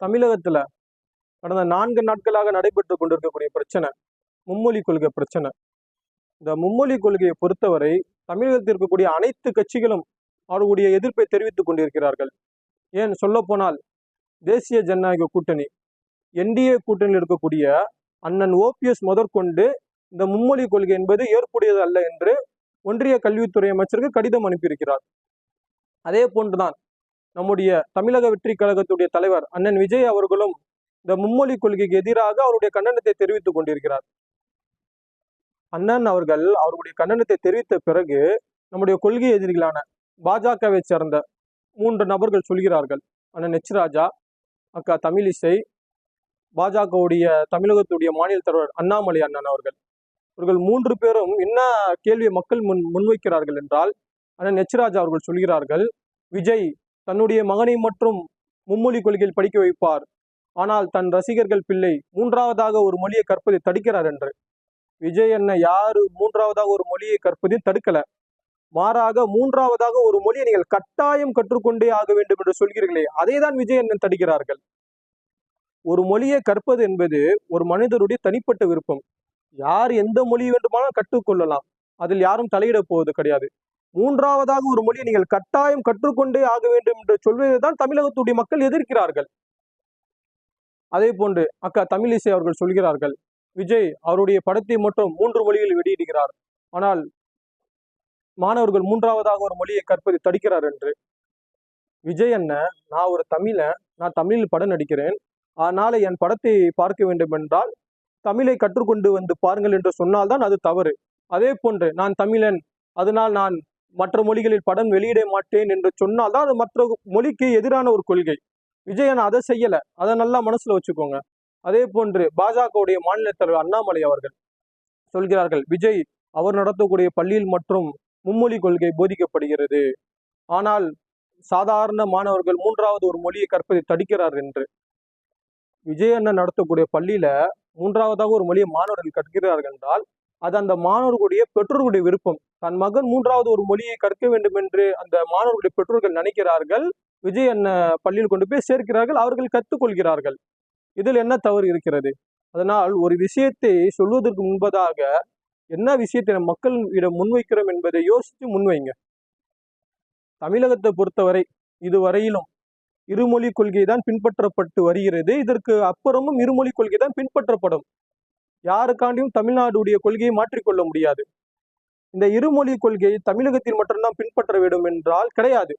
தமிழகத்தில் கடந்த நான்கு நாட்களாக நடைபெற்று கொண்டிருக்கக்கூடிய பிரச்சனை மும்மொழி கொள்கை பிரச்சனை. இந்த மும்மொழி கொள்கையை பொறுத்தவரை தமிழகத்தில் இருக்கக்கூடிய அனைத்து கட்சிகளும் அவர்களுடைய எதிர்ப்பை தெரிவித்துக் கொண்டிருக்கிறார்கள். ஏன் சொல்லப்போனால் தேசிய ஜனநாயக கூட்டணி என்டிஏ கூட்டணியில் இருக்கக்கூடிய அண்ணன் ஓபிஎஸ் முதற்கொண்டு இந்த மும்மொழி கொள்கை என்பது ஏற்புடையது அல்ல என்று ஒன்றிய கல்வித்துறை அமைச்சருக்கு கடிதம் அனுப்பியிருக்கிறார். அதே போன்றுதான் நம்முடைய தமிழக வெற்றி கழகத்துடைய தலைவர் அண்ணன் விஜய் அவர்களும் இந்த மும்மொழி கொள்கைக்கு எதிராக அவருடைய கண்டனத்தை தெரிவித்துக் கொண்டிருக்கிறார். அண்ணன் அவர்கள் அவருடைய கண்டனத்தை தெரிவித்த பிறகு நம்முடைய கொள்கை எதிரிகளான பாஜகவை சேர்ந்த மூன்று நபர்கள் சொல்கிறார்கள். அண்ணன் எச் ராஜா அக்கா தமிழிசை பாஜகவுடைய தமிழகத்துடைய மாநில தலைவர் அண்ணாமலை அண்ணன் அவர்கள். இவர்கள் மூன்று பேரும் என்ன கேள்வியை மக்கள் முன் முன்வைக்கிறார்கள் என்றால் அண்ணன் எச் ராஜா அவர்கள் சொல்கிறார்கள் விஜய் தன்னுடைய மகனை மற்றும் மும்மொழி கொள்கையில் படிக்க வைப்பார். ஆனால் தன் ரசிகர்கள் பிள்ளை மூன்றாவதாக ஒரு மொழியை கற்பதை தடுக்கிறார் என்று. விஜய் என்ன யாரு? மூன்றாவதாக ஒரு மொழியை கற்பதை தடுக்கல. மாறாக மூன்றாவதாக ஒரு மொழியை நீங்கள் கட்டாயம் கற்றுக்கொண்டே ஆக வேண்டும் என்று சொல்கிறீர்களே அதை தான் விஜய் அண்ணன் தடுக்கிறார்கள். ஒரு மொழியை கற்பது என்பது ஒரு மனிதருடைய தனிப்பட்ட விருப்பம். யார் எந்த மொழி வேண்டுமானாலும் கற்றுக்கொள்ளலாம். அதில் யாரும் தலையிட போவது கிடையாது. மூன்றாவதாக ஒரு மொழியை நீங்கள் கட்டாயம் கற்றுக்கொண்டே ஆக வேண்டும் என்று சொல்வதை தான் தமிழகத்துடைய மக்கள் எதிர்க்கிறார்கள். அதே போன்று அக்கா தமிழிசை அவர்கள் சொல்கிறார்கள் விஜய் அவருடைய படத்தை மட்டும் மூன்று மொழியில் வெளியிடுகிறார் ஆனால் மாணவர்கள் மூன்றாவதாக ஒரு மொழியை கற்பதை தடுக்கிறார் என்று. விஜய் என்ன நான் ஒரு தமிழன் நான் தமிழில் படம் நடிக்கிறேன் அதனால என் படத்தை பார்க்க வேண்டும் என்றால் தமிழை கற்றுக்கொண்டு வந்து பாருங்கள் என்று சொன்னால்தான் அது தவறு. அதே போன்று நான் தமிழன் அதனால் நான் மற்ற மொழிகளில் படம் வெளியிட மாட்டேன் என்று சொன்னால்தான் அது மற்ற மொழிக்கு எதிரான ஒரு கொள்கை. விஜயன் அதை செய்யல. அதை நல்லா மனசுல வச்சுக்கோங்க. அதே போன்று பாஜகவுடைய மாநில தலைவர் அண்ணாமலை அவர்கள் சொல்கிறார்கள் விஜய் அவர் நடத்தக்கூடிய பள்ளியில் மற்றும் மும்மொழி கொள்கை போதிக்கப்படுகிறது. ஆனால் சாதாரண மாணவர்கள் மூன்றாவது ஒரு மொழியை கற்பதை தடுக்கிறார் என்று. விஜய் அண்ணன் நடத்தக்கூடிய பள்ளியில மூன்றாவதாக ஒரு மொழியை மாணவர்கள் கற்கிறார்கள் என்றால் அது அந்த மாணவர்களுடைய பெற்றோர்களுடைய விருப்பம். தன் மகன் மூன்றாவது ஒரு மொழியை கற்க வேண்டும் என்று அந்த மாணவர்களுடைய பெற்றோர்கள் நினைக்கிறார்கள். விஜய் அண்ணன் பள்ளியில் கொண்டு போய் சேர்க்கிறார்கள் அவர்கள் கற்றுக்கொள்கிறார்கள். இதில் என்ன தவறு இருக்கிறது? அதனால் ஒரு விஷயத்தை சொல்வதற்கு முன்பதாக என்ன விஷயத்தை மக்கள் மக்களிடம் முன்வைக்கிறோம் என்பதை யோசித்து முன்வைங்க. தமிழகத்தை பொறுத்தவரை இதுவரையிலும் இருமொழி கொள்கை தான் பின்பற்றப்பட்டு வருகிறது. இதற்கு அப்புறமும் இருமொழி கொள்கை தான் பின்பற்றப்படும். யாருக்காண்டியும் தமிழ்நாடுடைய கொள்கையை மாற்றிக்கொள்ள முடியாது. இந்த இருமொழி கொள்கையை தமிழகத்தில் மட்டும்தான் பின்பற்ற வேண்டும் என்றால் கிடையாது.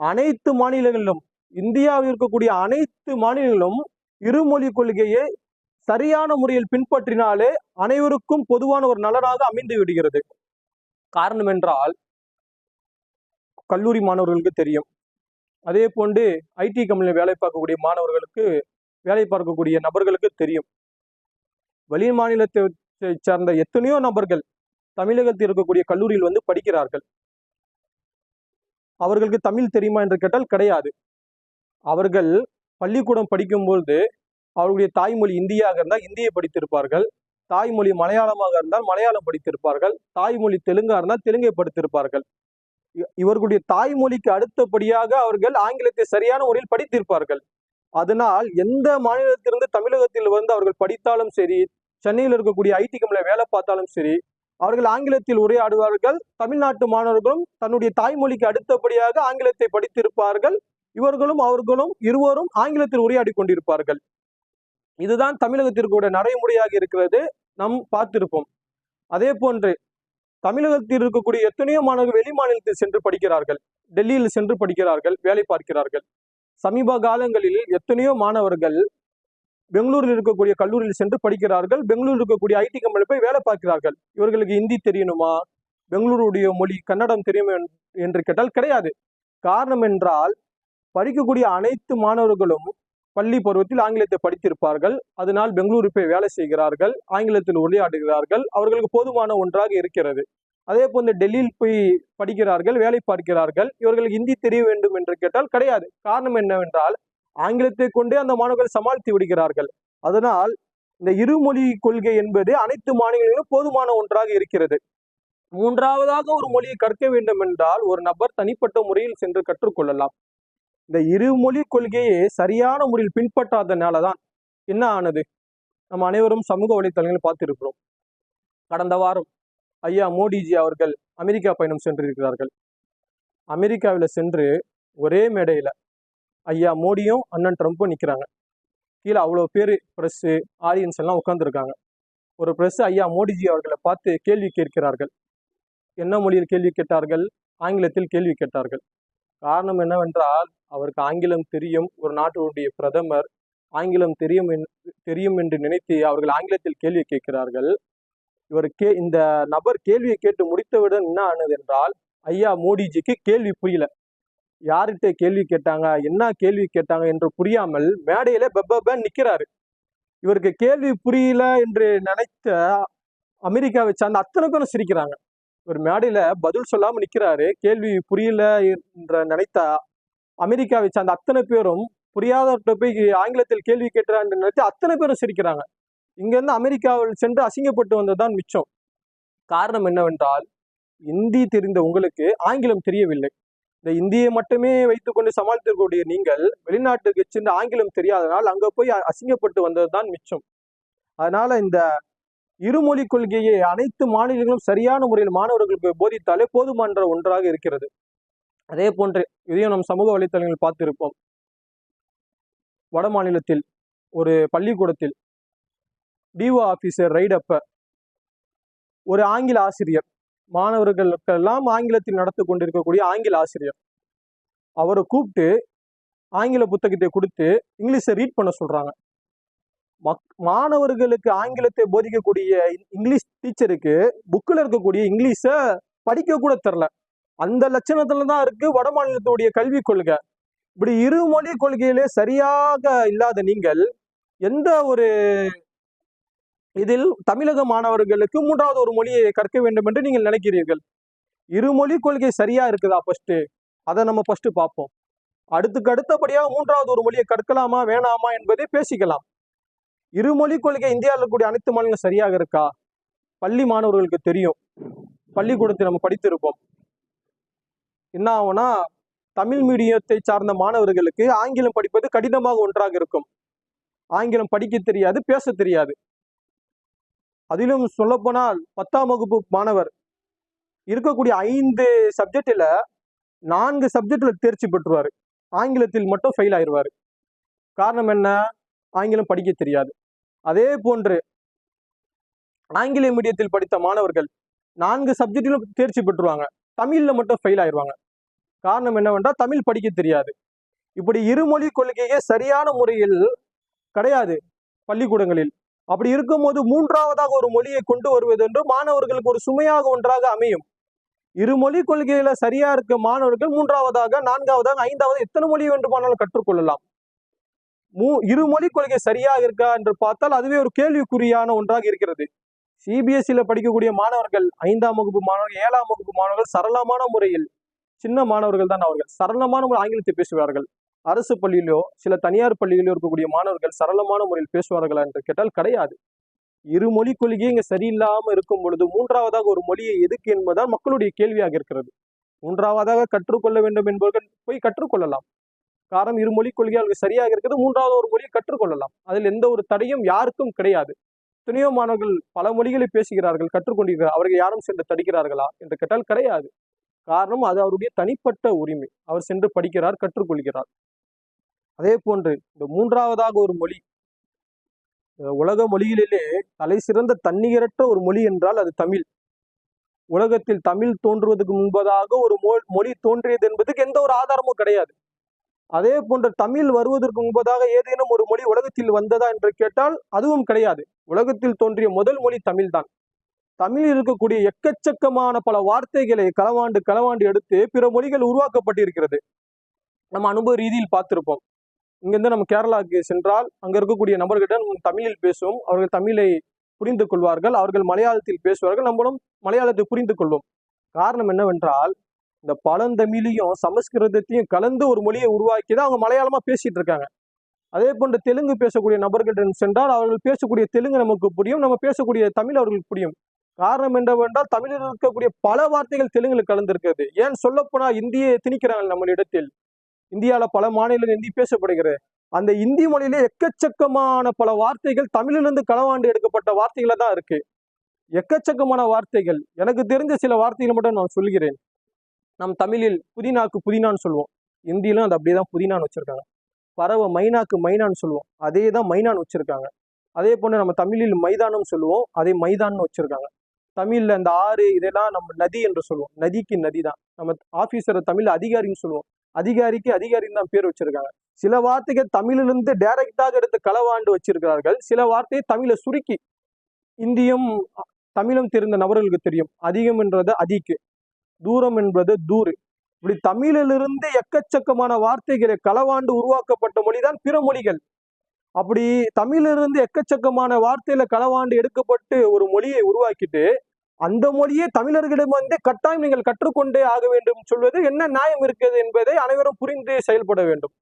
அனைத்து மாநிலங்களிலும் இந்தியாவில் இருக்கக்கூடிய அனைத்து மாநிலங்களும் இருமொழி கொள்கையை சரியான முறையில் பின்பற்றினாலே அனைவருக்கும் பொதுவான ஒரு நலனாக அமைந்து விடுகிறது. காரணம் என்றால் கல்லூரி மாணவர்களுக்கு தெரியும். அதே போன்று ஐடி கம்பெனியில் வேலை பார்க்கக்கூடிய மாணவர்களுக்கு வேலை பார்க்கக்கூடிய நபர்களுக்கு தெரியும். வெளி மாநிலத்தை சேர்ந்த எத்தனையோ நபர்கள் தமிழகத்தில் இருக்கக்கூடிய கல்லூரியில் வந்து படிக்கிறார்கள். அவர்களுக்கு தமிழ் தெரியுமா என்று கேட்டால் கிடையாது. அவர்கள் பள்ளிக்கூடம் படிக்கும்பொழுது அவர்களுடைய தாய்மொழி இந்தியாக இருந்தால் இந்தியை படித்திருப்பார்கள். தாய்மொழி மலையாளமாக இருந்தால் மலையாளம் படித்திருப்பார்கள். தாய்மொழி தெலுங்கா இருந்தால் தெலுங்கை படித்திருப்பார்கள். இவர்களுடைய தாய்மொழிக்கு அடுத்தபடியாக அவர்கள் ஆங்கிலத்தை சரியான முறையில் படித்திருப்பார்கள். அதனால் எந்த மாநிலத்திலிருந்து தமிழகத்தில் வந்து அவர்கள் படித்தாலும் சரி சென்னையில் இருக்கக்கூடிய ஐடி கம்பெனியில் வேலை பார்த்தாலும் சரி அவர்கள் ஆங்கிலத்தில் உரையாடுவார்கள். தமிழ்நாட்டு மாணவர்களும் தன்னுடைய தாய்மொழிக்கு அடுத்தபடியாக ஆங்கிலத்தை படித்திருப்பார்கள். இவர்களும் அவர்களும் இருவரும் ஆங்கிலத்தில் உரையாடி கொண்டிருப்பார்கள். இதுதான் தமிழகத்திற்குடைய நடைமுறையாக இருக்கிறது. நாம் பார்த்திருப்போம். அதே போன்று தமிழகத்தில் இருக்கக்கூடிய எத்தனையோ மாணவர்கள் வெளி மாநிலத்தில் சென்று படிக்கிறார்கள். டெல்லியில் சென்று படிக்கிறார்கள் வேலை பார்க்கிறார்கள். சமீப காலங்களில் எத்தனையோ மாணவர்கள் பெங்களூரில் இருக்கக்கூடிய கல்லூரியில் சென்று படிக்கிறார்கள். பெங்களூரில் இருக்கக்கூடிய ஐடி கம்பெனியில் போய் வேலை பார்க்கிறார்கள். இவர்களுக்கு ஹிந்தி தெரியணுமா? பெங்களூருடைய மொழி கன்னடம் தெரியுமா என்று கேட்டால் கிடையாது. காரணம் என்றால் படிக்கக்கூடிய அனைத்து மாணவர்களும் பள்ளி பருவத்தில் ஆங்கிலத்தை படித்திருப்பார்கள். அதனால் பெங்களூரு போய் வேலை செய்கிறார்கள். ஆங்கிலத்தில் உரையாடுகிறார்கள். அவர்களுக்கு போதுமான ஒன்றாக இருக்கிறது. அதே போன்று டெல்லியில் போய் படிக்கிறார்கள் வேலை பார்க்கிறார்கள் இவர்களுக்கு ஹிந்தி தெரிய வேண்டும் என்று கேட்டால் கிடையாது. காரணம் என்னவென்றால் ஆங்கிலத்தை கொண்டே அந்த மாணவர்கள் சமாளித்து விடுகிறார்கள். அதனால் இந்த இருமொழி கொள்கை என்பது அனைத்து மாநிலங்களிலும் போதுமான ஒன்றாக இருக்கிறது. மூன்றாவதாக ஒரு மொழியை கற்க வேண்டும் என்றால் ஒரு நபர் தனிப்பட்ட முறையில் சென்று கற்றுக்கொள்ளலாம். இந்த இருமொழி கொள்கையை சரியான முறையில் பின்பற்றாதனால தான் என்ன ஆனது? நம்ம அனைவரும் சமூக வலைத்தளங்களில் பார்த்திருக்கிறோம். கடந்த வாரம் ஐயா மோடிஜி அவர்கள் அமெரிக்கா பயணம் சென்றிருக்கிறார்கள். அமெரிக்காவில் சென்று ஒரே மேடையில் ஐயா மோடியும் அண்ணன் ட்ரம்ப்பும் நிற்கிறாங்க கீழே அவ்வளோ பேர் ப்ரெஸ்ஸு ஆடியன்ஸ் எல்லாம் உட்காந்துருக்காங்க ஒரு ப்ரெஸ் ஐயா மோடிஜி அவர்களை பார்த்து கேள்வி கேட்கிறார்கள். என்ன மொழியில் கேள்வி கேட்டார்கள்? ஆங்கிலத்தில் கேள்வி கேட்டார்கள். காரணம் என்னவென்றால் அவருக்கு ஆங்கிலம் தெரியும். ஒரு நாட்டினுடைய பிரதமர் ஆங்கிலம் தெரியும் என்- தெரியும் என்று நினைத்து அவர்கள் ஆங்கிலத்தில் கேள்வி கேட்கிறார்கள். இவர் கே இந்த நபர் கேள்வியை கேட்டு முடித்தவுடன் என்ன ஆனது என்றால் ஐயா மோடிஜிக்கு கேள்வி புரியல. யார்கிட்ட கேள்வி கேட்டாங்க என்ன கேள்வி கேட்டாங்க என்று புரியாமல் மேடையில பெப்ப நிக்கிறாரு. இவருக்கு கேள்வி புரியல என்று நினைத்த அமெரிக்காவை சார்ந்த அத்தனை பேரும் சிரிக்கிறாங்க. இவர் மேடையில பதில் சொல்லாம நிக்கிறாரு. கேள்வி புரியல என்ற நினைத்த அமெரிக்காவை சார்ந்த அத்தனை பேரும் புரியாதவர்கிட்ட போய் ஆங்கிலத்தில் கேள்வி கேட்கிறான்னு நினைத்து அத்தனை பேரும் சிரிக்கிறாங்க. இங்கேருந்து அமெரிக்காவில் சென்று அசிங்கப்பட்டு வந்ததுதான் மிச்சம். காரணம் என்னவென்றால் இந்தி தெரிந்த உங்களுக்கு ஆங்கிலம் தெரியவில்லை. இந்த இந்தியை மட்டுமே வைத்துக்கொண்டு சமாளித்திருக்கக்கூடிய நீங்கள் வெளிநாட்டுக்கு சென்று ஆங்கிலம் தெரியாதனால் அங்கே போய் அசிங்கப்பட்டு வந்ததுதான் மிச்சம். அதனால இந்த இருமொழி கொள்கையை அனைத்து மாநிலங்களும் சரியான முறையில் மாணவர்களுக்கு போதித்தாலே போதுமான ஒன்றாக இருக்கிறது. அதே போன்று இதையும் நம் சமூக வலைத்தளங்களில் பார்த்திருப்போம். வட மாநிலத்தில் ஒரு பள்ளிக்கூடத்தில் டிஓ ஆஃபீஸர் ரைடப்ப ஒரு ஆங்கில ஆசிரியர். மாணவர்களுக்கெல்லாம் ஆங்கிலத்தில் நடத்து கொண்டிருக்கக்கூடிய ஆங்கில ஆசிரியர். அவரை கூப்பிட்டு ஆங்கில புத்தகத்தை கொடுத்து இங்கிலீஷை ரீட் பண்ண சொல்கிறாங்க மக் மாணவர்களுக்கு ஆங்கிலத்தை போதிக்கக்கூடிய இங்கிலீஷ் டீச்சருக்கு புக்கில் இருக்கக்கூடிய இங்கிலீஷை படிக்க கூட தெரில அந்த லட்சணத்துல தான் இருக்கு வட மாநிலத்துடைய கல்விக் கொள்கை. இப்படி இருமொழி கொள்கையிலே சரியாக இல்லாத நீங்கள் எந்த ஒரு இதில் தமிழக மாணவர்களுக்கு மூன்றாவது ஒரு மொழியை கற்க வேண்டும் என்று நீங்கள் நினைக்கிறீர்கள். இருமொழி கொள்கை சரியா இருக்குதா ஃபர்ஸ்ட் அதை நம்ம ஃபர்ஸ்ட் பார்ப்போம். அடுத்துக்கு அடுத்தபடியாக மூன்றாவது ஒரு மொழியை கற்கலாமா வேணாமா என்பதை பேசிக்கலாம். இருமொழி கொள்கை இந்தியாவில் இருக்கக்கூடிய அனைத்து மாநிலங்களும் சரியாக இருக்கா? பள்ளி மாணவர்களுக்கு தெரியும். பள்ளிக்கூடத்தில் நம்ம படித்திருப்போம். என்ன ஆகும்னா தமிழ் மீடியத்தை சார்ந்த மாணவர்களுக்கு ஆங்கிலம் படிப்பது கடினமாக ஒன்றாக இருக்கும். ஆங்கிலம் படிக்க தெரியாது பேச தெரியாது. அதிலும் சொல்லப்போனால் பத்தாம் வகுப்பு மாணவர். இருக்கக்கூடிய ஐந்து சப்ஜெக்டில் நான்கு சப்ஜெக்டில் தேர்ச்சி பெற்றுவார். ஆங்கிலத்தில் மட்டும் ஃபெயில் ஆயிடுவார் காரணம் என்ன? ஆங்கிலம் படிக்க தெரியாது. அதே போன்று ஆங்கில மீடியத்தில் படித்த மாணவர்கள் நான்கு சப்ஜெக்டிலும் தேர்ச்சி பெற்றுவாங்க. தமிழில் மட்டும் ஃபெயில் ஆயிடுவாங்க காரணம் என்னவென்றால் தமிழ் படிக்க தெரியாது. இப்படி இருமொழி கொள்கையே சரியான முறையில் கிடையாது பள்ளிக்கூடங்களில். அப்படி இருக்கும்போது மூன்றாவதாக ஒரு மொழியை கொண்டு வருவது என்று மாணவர்களுக்கு ஒரு சுமையாக ஒன்றாக அமையும். இருமொழி கொள்கையில சரியா இருக்க மாணவர்கள் மூன்றாவதாக நான்காவதாக ஐந்தாவது எத்தனை மொழி வேண்டுமானாலும் கற்றுக்கொள்ளலாம். மூ இருமொழி கொள்கை சரியாக இருக்கா என்று பார்த்தால் அதுவே ஒரு கேள்விக்குறியான ஒன்றாக இருக்கிறது. சிபிஎஸ்சியில படிக்கக்கூடிய மாணவர்கள் ஐந்தாம் வகுப்பு மாணவர்கள் ஏழாம் வகுப்பு மாணவர்கள் சரளமான முறையில் சின்ன மாணவர்கள் தான் அவர்கள். சரளமான முறை ஆங்கிலத்தை பேசுவார்கள். அரசு பள்ளியிலோ சில தனியார் பள்ளியிலோ இருக்கக்கூடிய மாணவர்கள் சரளமான முறையில் பேசுவார்களா என்று கேட்டால் கிடையாது. இரு மொழி கொள்கையே இங்க சரியில்லாமல் இருக்கும் பொழுது மூன்றாவதாக ஒரு மொழியை எதுக்கு என்பதுதான் மக்களுடைய கேள்வியாக இருக்கிறது. மூன்றாவதாக கற்றுக்கொள்ள வேண்டும் என்பவர்கள் போய் கற்றுக்கொள்ளலாம். காரணம் இரு மொழி கொள்கை அவர்கள் சரியாக இருக்கிறது மூன்றாவது ஒரு மொழியை கற்றுக்கொள்ளலாம். அதில் எந்த ஒரு தடையும் யாருக்கும் கிடையாது. துணியோ மாணவர்கள் பல மொழிகளை பேசுகிறார்கள் கற்றுக்கொண்டிருக்கிறார் அவர்கள் யாரும் சென்று தடுக்கிறார்களா என்று கேட்டால் கிடையாது. காரணம் அது அவருடைய தனிப்பட்ட உரிமை. அவர் சென்று படிக்கிறார் கற்றுக்கொள்கிறார். அதே போன்று இந்த மூன்றாவதாக ஒரு மொழி உலக மொழிகளிலே தலை சிறந்த தன்னிகரற்ற ஒரு மொழி என்றால் அது தமிழ். உலகத்தில் தமிழ் தோன்றுவதற்கு முன்பதாக ஒரு மொழி தோன்றியது என்பதுக்கு எந்த ஒரு ஆதாரமும் கிடையாது. அதே போன்ற தமிழ் வருவதற்கு முன்பதாக ஏதேனும் ஒரு மொழி உலகத்தில் வந்ததா என்று கேட்டால் அதுவும் கிடையாது. உலகத்தில் தோன்றிய முதல் மொழி தமிழ்தான். தமிழில் இருக்கக்கூடிய எக்கச்சக்கமான பல வார்த்தைகளை களவாண்டு களவாண்டு எடுத்து பிற மொழிகள் உருவாக்கப்பட்டிருக்கிறது. நம்ம அனுபவ ரீதியில் பார்த்திருப்போம். இங்கேருந்து நம்ம கேரளாவுக்கு சென்றால் அங்கே இருக்கக்கூடிய நபர்கிட்ட நம்ம தமிழில் பேசுவோம். அவர்கள் தமிழை புரிந்து கொள்வார்கள். அவர்கள் மலையாளத்தில் பேசுவார்கள். நம்மளும் மலையாளத்தை புரிந்து கொள்வோம். காரணம் என்னவென்றால் இந்த பழந்தமிழையும் சமஸ்கிருதத்தையும் கலந்து ஒரு மொழியை உருவாக்கி தான் அவங்க மலையாளமாக பேசிகிட்டு இருக்காங்க. அதே போன்று தெலுங்கு பேசக்கூடிய நபர்களிடம் சென்றால் அவர்கள் பேசக்கூடிய தெலுங்கு நமக்கு புரியும். நம்ம பேசக்கூடிய தமிழ் அவர்களுக்கு புரியும். காரணம் என்னவென்றால் தமிழில் இருக்கக்கூடிய பல வார்த்தைகள் தெலுங்கில் கலந்திருக்கிறது. ஏன் சொல்லப்போனால் இந்தியை திணிக்கிறாங்க நம்மளிடத்தில். இந்தியாவில் பல மாநிலங்கள் இந்தி பேசப்படுகிறது. அந்த இந்தி மொழியிலே எக்கச்சக்கமான பல வார்த்தைகள் தமிழிலிருந்து களவாண்டு எடுக்கப்பட்ட வார்த்தைகளை தான் இருக்கு. எக்கச்சக்கமான வார்த்தைகள். எனக்கு தெரிஞ்ச சில வார்த்தைகள் மட்டும் நான் சொல்கிறேன். நம் தமிழில் புதினாக்கு புதினான்னு சொல்லுவோம். இந்தியிலும் அது அப்படியே தான் புதினான்னு வச்சுருக்காங்க. பறவை மைனாக்கு மைனான்னு சொல்லுவோம். அதே தான் மைனான்னு வச்சுருக்காங்க. அதே போன்று நம்ம தமிழில் மைதானம் சொல்லுவோம். அதே மைதான்னு வச்சுருக்காங்க. தமிழில் அந்த ஆறு இதெல்லாம் நம்ம நதி என்று சொல்லுவோம். நதிக்கு நதி தான். நம்ம ஆஃபீஸரை தமிழ் அதிகாரின்னு சொல்லுவோம். அதிகாரிக்கு அதிகாரின்னு தான் பேர் வச்சிருக்காங்க. சில வார்த்தைகள் தமிழிலிருந்து டைரக்டாக எடுத்து களவாண்டு வச்சிருக்கிறார்கள். சில வார்த்தையை தமிழை சுருக்கி இந்தியும் தமிழும் தெரிந்த நபர்களுக்கு தெரியும். அதிகம் என்றது அதிக்கு தூரம் என்பது தூரு இப்படி தமிழிலிருந்து எக்கச்சக்கமான வார்த்தைகளை களவாண்டு உருவாக்கப்பட்ட மொழிதான் பிற மொழிகள். அப்படி தமிழிலிருந்து எக்கச்சக்கமான வார்த்தையில களவாண்டு எடுக்கப்பட்டு ஒரு மொழியை உருவாக்கிட்டு அந்த மொழியை தமிழர்களிடம் வந்து கட்டாயம் நீங்கள் கற்றுக்கொண்டே ஆக வேண்டும். சொல்வது என்ன நியாயம் இருக்கிறது என்பதை அனைவரும் புரிந்து செயல்பட வேண்டும்.